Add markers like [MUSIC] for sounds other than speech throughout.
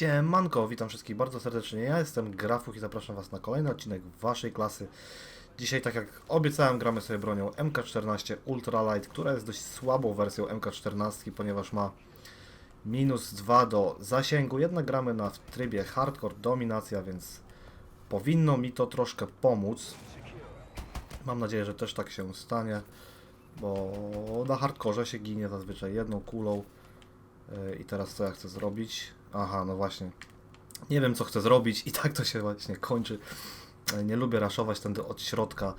Siemanko, witam wszystkich bardzo serdecznie. Ja jestem Grafuch i zapraszam Was na kolejny odcinek waszej klasy. Dzisiaj, tak jak obiecałem, gramy sobie bronią MK14 Ultralight, która jest dość słabą wersją MK14, ponieważ ma minus 2 do zasięgu. Jednak gramy na w trybie hardcore dominacja, więc powinno mi to troszkę pomóc. Mam nadzieję, że też tak się stanie, bo na hardkorze się ginie zazwyczaj jedną kulą. Yy, I teraz co ja chcę zrobić? Aha, no właśnie. Nie wiem co chcę zrobić i tak to się właśnie kończy. Yy, Nie lubię raszować tędy od środka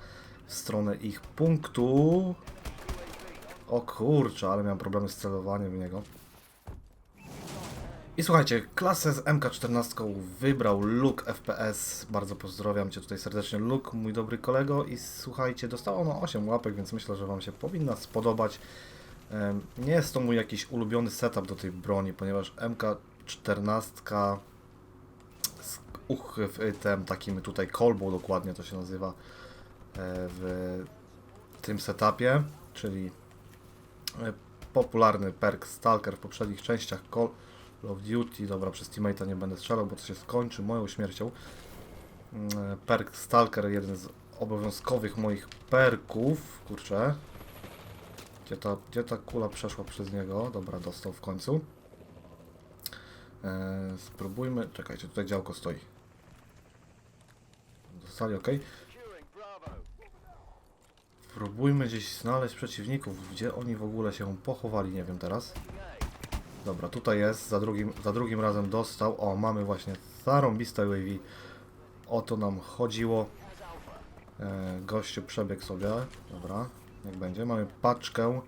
w stronę ich punktu. O kurczę, ale miałem problemy z celowaniem w niego. I słuchajcie, klasę z MK14 wybrał Luke FPS. Bardzo pozdrawiam Cię tutaj serdecznie, Luke, mój dobry kolego. I słuchajcie, dostała ona 8 łapek, więc myślę, że Wam się powinna spodobać. Nie jest to mój jakiś ulubiony setup do tej broni, ponieważ MK14 z uchwytem takim tutaj kolbą dokładnie to się nazywa e, w tym setupie, czyli e, popularny perk Stalker w poprzednich częściach Call of Duty. Dobra, przez teammate'a nie będę strzelał, bo to się skończy moją śmiercią. Mm, Perk Stalker, jeden z obowiązkowych moich perków. Kurczę. Gdzie ta, gdzie ta kula przeszła przez niego? Dobra, dostał w końcu. Eee, spróbujmy. Czekajcie, tutaj działko stoi. Dostali, ok. Spróbujmy gdzieś znaleźć przeciwników. Gdzie oni w ogóle się pochowali, nie wiem teraz. Dobra, tutaj jest. Za drugim, za drugim razem dostał. O, mamy właśnie zarąbiste UAV. O to nam chodziło. E, gościu przebiegł sobie. Dobra, jak będzie. Mamy paczkę.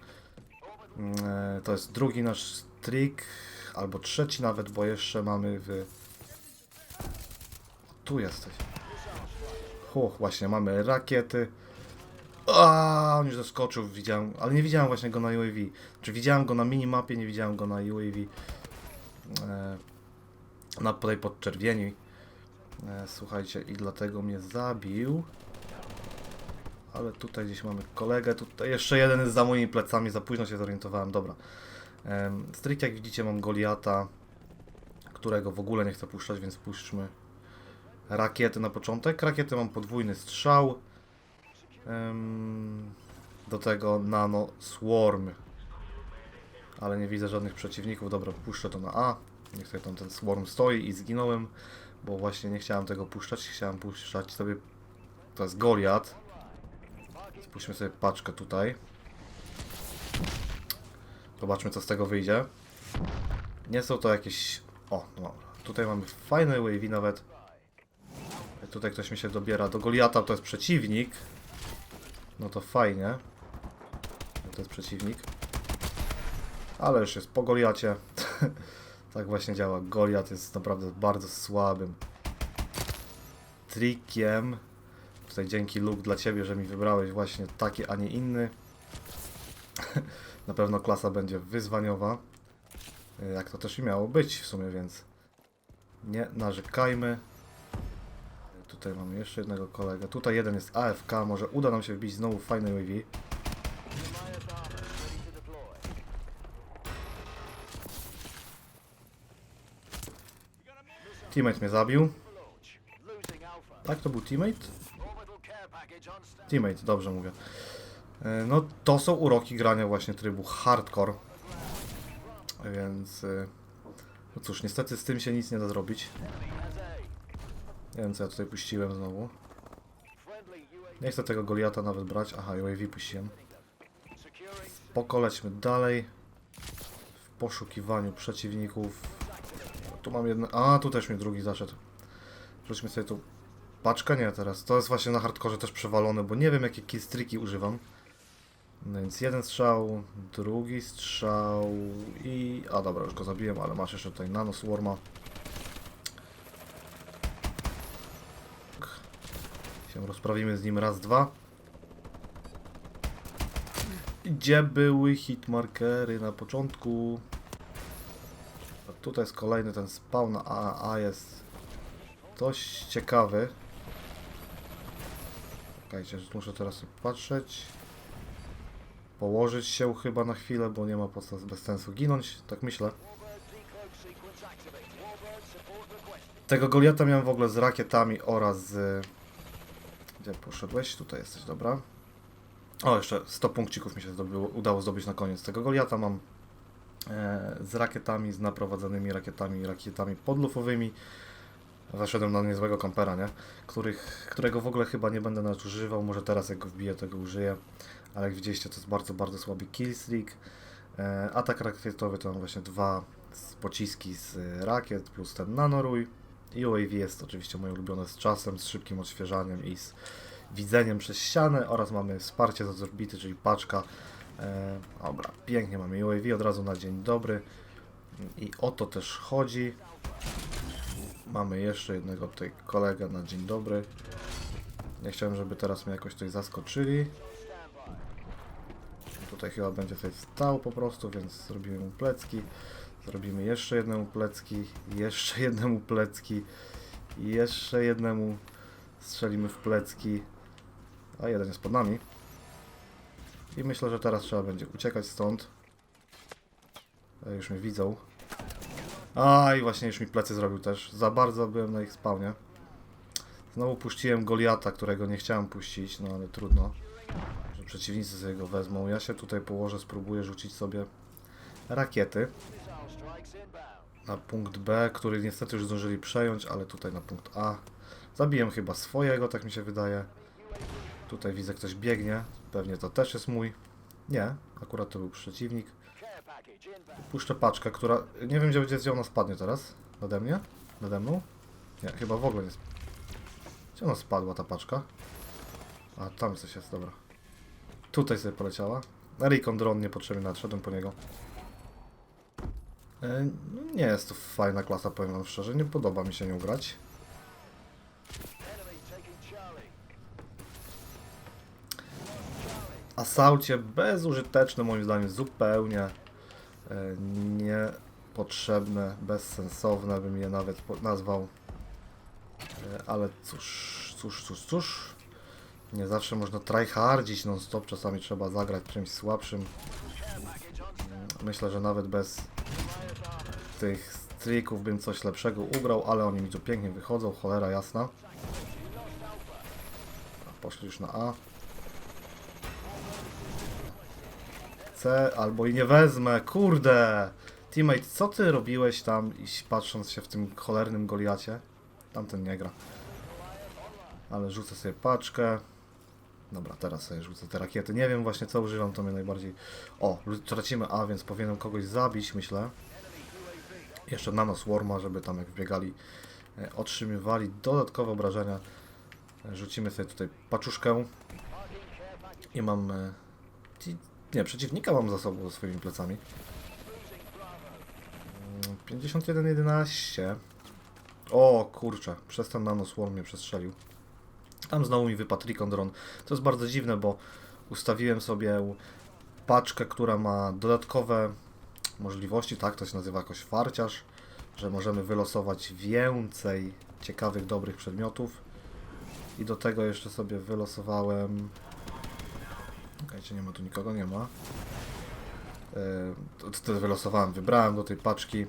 Mm, E, to jest drugi nasz trik. Albo trzeci nawet, bo jeszcze mamy w... Tu jesteś. Huch, właśnie, mamy rakiety. A, on już zaskoczył, widziałem, ale nie widziałem właśnie go na UAV. Czy widziałem go na minimapie, nie widziałem go na UAV. E, na tutaj podczerwieni. E, słuchajcie, i dlatego mnie zabił. Ale tutaj gdzieś mamy kolegę, tutaj jeszcze jeden jest za moimi plecami, za późno się zorientowałem, dobra. Em, Strik, jak widzicie, mam Goliata, którego w ogóle nie chcę puszczać, więc puszczmy rakiety na początek. Rakiety mam podwójny strzał. Do tego nano swarm. Ale nie widzę żadnych przeciwników. Dobra, puszczę to na A. Niech sobie tam ten swarm stoi i zginąłem, bo właśnie nie chciałem tego puszczać. Chciałem puszczać sobie. To jest Goliat. Spuśćmy sobie paczkę tutaj. Zobaczmy co z tego wyjdzie. Nie są to jakieś... O, no. Tutaj mamy fajne wavy nawet. Tutaj ktoś mi się dobiera. Do Goliata to jest przeciwnik. No to fajnie. To jest przeciwnik. Ale już jest po Goliacie. [LAUGHS] tak właśnie działa. Goliat jest naprawdę bardzo słabym trikiem. Tutaj dzięki Luke dla Ciebie, że mi wybrałeś właśnie taki, a nie inny. [LAUGHS] Na pewno klasa będzie wyzwaniowa. y, Jak to też i miało być w sumie, więc nie narzekajmy. Tutaj mamy jeszcze jednego kolegę. Tutaj jeden jest AFK. Może uda nam się wbić znowu fajny UAV. Teammate mnie zabił. Tak, to był teammate? Teammate, dobrze mówię. E, No to są uroki grania właśnie trybu hardcore. Więc... e, No cóż, niestety z tym się nic nie da zrobić. Nie wiem co ja tutaj puściłem znowu. Nie chcę tego Goliata nawet brać. Aha, UAV puściłem. Spoko, lećmy dalej. W poszukiwaniu przeciwników. Tu mam jedno... A, tu też mnie drugi zaszedł. Rzućmy sobie tu paczkę. Nie, teraz. To jest właśnie na hardkorze też przewalone, bo nie wiem jakie killstreaki używam. No więc jeden strzał, drugi strzał i... A dobra, już go zabiłem, ale masz jeszcze tutaj nano swarma. Się rozprawimy z nim raz, dwa. Gdzie były hitmarkery na początku? A tutaj jest kolejny ten spawn, a, a jest dość ciekawy. Czekajcie, muszę teraz patrzeć. Położyć się chyba na chwilę, bo nie ma podstaw bez sensu ginąć, tak myślę. Tego Goliata miałem w ogóle z rakietami oraz. Gdzie poszedłeś? Tutaj jesteś, dobra. O, jeszcze 100 punkcików mi się zdobyło, udało zdobyć na koniec. Tego Goliata mam e, z rakietami, z naprowadzonymi rakietami, rakietami podlufowymi. Zaszedłem na niezłego kampera, nie? Których, którego w ogóle chyba nie będę nawet używał. Może teraz jak go wbiję, tego użyję. Ale jak widzieliście, to jest bardzo, bardzo słaby killstreak. E, atak rakietowy to mam właśnie dwa pociski z e, rakiet, plus ten nanorój. I UAV jest oczywiście moje ulubione z czasem, z szybkim odświeżaniem i z widzeniem przez ścianę oraz mamy wsparcie z orbity, czyli paczka. E, dobra, pięknie mamy UAV od razu na dzień dobry. I o to też chodzi. Mamy jeszcze jednego tutaj kolegę na dzień dobry. Nie chciałem, żeby teraz mnie jakoś tutaj zaskoczyli. Tutaj chyba będzie sobie stał po prostu, więc zrobimy mu plecki. Zrobimy jeszcze jednemu plecki, jeszcze jednemu plecki, jeszcze jednemu strzelimy w plecki. A jeden jest pod nami. I myślę, że teraz trzeba będzie uciekać stąd. E, Już mnie widzą. A i właśnie już mi plecy zrobił też. Za bardzo byłem na ich spawnie. Znowu puściłem Goliata, którego nie chciałem puścić, no ale trudno. Przeciwnicy sobie go wezmą. Ja się tutaj położę, spróbuję rzucić sobie rakiety na punkt B, który niestety już zdążyli przejąć, ale tutaj na punkt A. Zabiłem chyba swojego, tak mi się wydaje. Tutaj widzę ktoś biegnie, pewnie to też jest mój. Nie, akurat to był przeciwnik. Puszczę paczkę, która... Nie wiem, gdzie gdzie ona spadnie teraz. Nade mnie? Nade mną? Nie, chyba w ogóle nie... Gdzie ona spadła, ta paczka? A, tam coś jest, dobra. Tutaj sobie poleciała. Recon drone niepotrzebnie nadszedłem po niego. E, Nie jest to fajna klasa, powiem wam szczerze. Nie podoba mi się nią grać. Asaucie bezużyteczne moim zdaniem, zupełnie e, niepotrzebne, bezsensowne bym je nawet nazwał. E, Ale cóż, cóż, cóż, cóż. Nie zawsze można tryhardzić non-stop, czasami trzeba zagrać czymś słabszym. Myślę, że nawet bez tych strików bym coś lepszego ugrał, ale oni mi tu pięknie wychodzą, cholera jasna. Poszli już na A. C, albo i nie wezmę, kurde! Teammate, co ty robiłeś tam, patrząc się w tym cholernym Goliacie? Tamten nie gra. Ale rzucę sobie paczkę. Dobra, teraz sobie rzucę te rakiety. Nie wiem właśnie co używam, to mnie najbardziej... O, tracimy A, więc powinienem kogoś zabić, myślę. Jeszcze nano swarma, żeby tam jak wbiegali, e, otrzymywali dodatkowe obrażenia. E, Rzucimy sobie tutaj paczuszkę. I mam... e, Nie, przeciwnika mam za sobą ze swoimi plecami. Mm, 51-11. O kurczę, przez ten nano swarm mnie przestrzelił. Tam znowu mi wypadł Recon Drone. To jest bardzo dziwne, bo ustawiłem sobie paczkę, która ma dodatkowe możliwości, tak, to się nazywa jakoś farciarz, że możemy wylosować więcej ciekawych, dobrych przedmiotów. I do tego jeszcze sobie wylosowałem... Czekajcie, nie ma tu nikogo, nie ma. Yy, to, to wylosowałem, wybrałem do tej paczki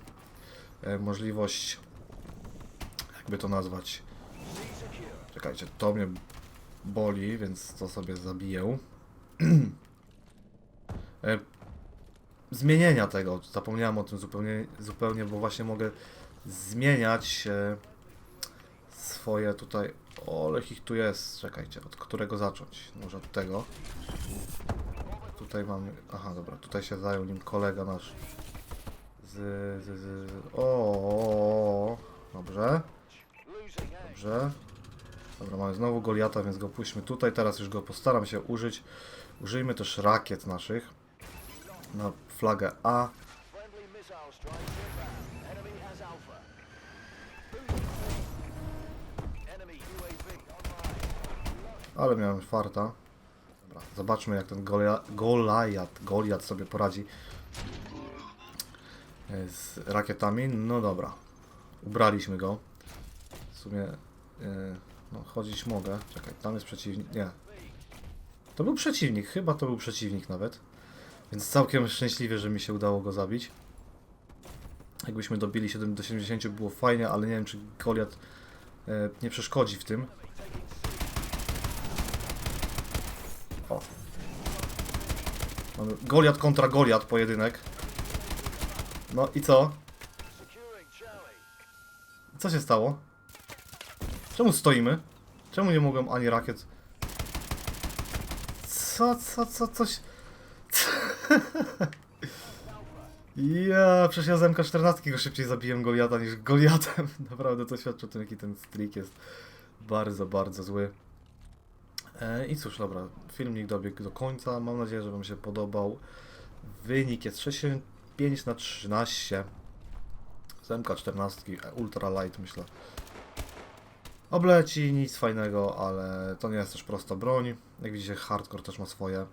e, możliwość, jakby to nazwać, czekajcie, to mnie boli, więc to sobie zabiję. E, zmienienia tego. Zapomniałem o tym zupełnie, zupełnie bo właśnie mogę zmieniać e, swoje tutaj. O, ale ich tu jest. Czekajcie, od którego zacząć? Może od tego. Tutaj mamy. Aha, dobra, tutaj się zajął nim kolega nasz. Z. z, z, z o, dobrze. Dobrze. Dobra, mamy znowu Goliata, więc go puśćmy tutaj. Teraz już go postaram się użyć. Użyjmy też rakiet naszych na flagę A. Ale miałem farta. Dobra, zobaczmy jak ten Golia, Goliat, Goliat sobie poradzi e, z rakietami. No dobra, ubraliśmy go. W sumie, e, no chodzić mogę. Czekaj, tam jest przeciwnik. Nie. To był przeciwnik, chyba to był przeciwnik nawet. Więc całkiem szczęśliwie, że mi się udało go zabić. Jakbyśmy dobili 7 do 70 było fajnie, ale nie wiem czy Goliat e, nie przeszkodzi w tym. O. Mamy Goliat kontra Goliat pojedynek. No i co? Co się stało? Czemu stoimy? Czemu nie mogłem ani rakiet? Co, co, co, coś... [LAUGHS] Ja, przecież ja z MK14 go szybciej zabiłem Goliata niż Goliatem. [LAUGHS] Naprawdę to świadczy o tym, jaki ten streak jest bardzo, bardzo zły. E, I cóż, dobra, filmik dobiegł do końca. Mam nadzieję, że Wam się podobał. Wynik jest 65 na 13. Z MK14, e, ultra light myślę. Obleci, nic fajnego, ale to nie jest też prosta broń. Jak widzicie, hardcore też ma swoje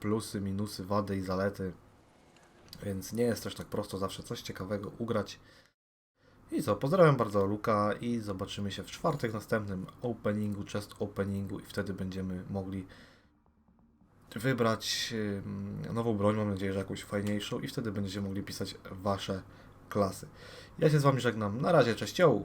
plusy, minusy, wady i zalety. Więc nie jest też tak prosto zawsze coś ciekawego ugrać. I co, pozdrawiam bardzo Luka i zobaczymy się w czwartek w następnym openingu, chest openingu i wtedy będziemy mogli wybrać nową broń, mam nadzieję, że jakąś fajniejszą i wtedy będziecie mogli pisać wasze klasy. Ja się z wami żegnam, na razie, cześć, cioł!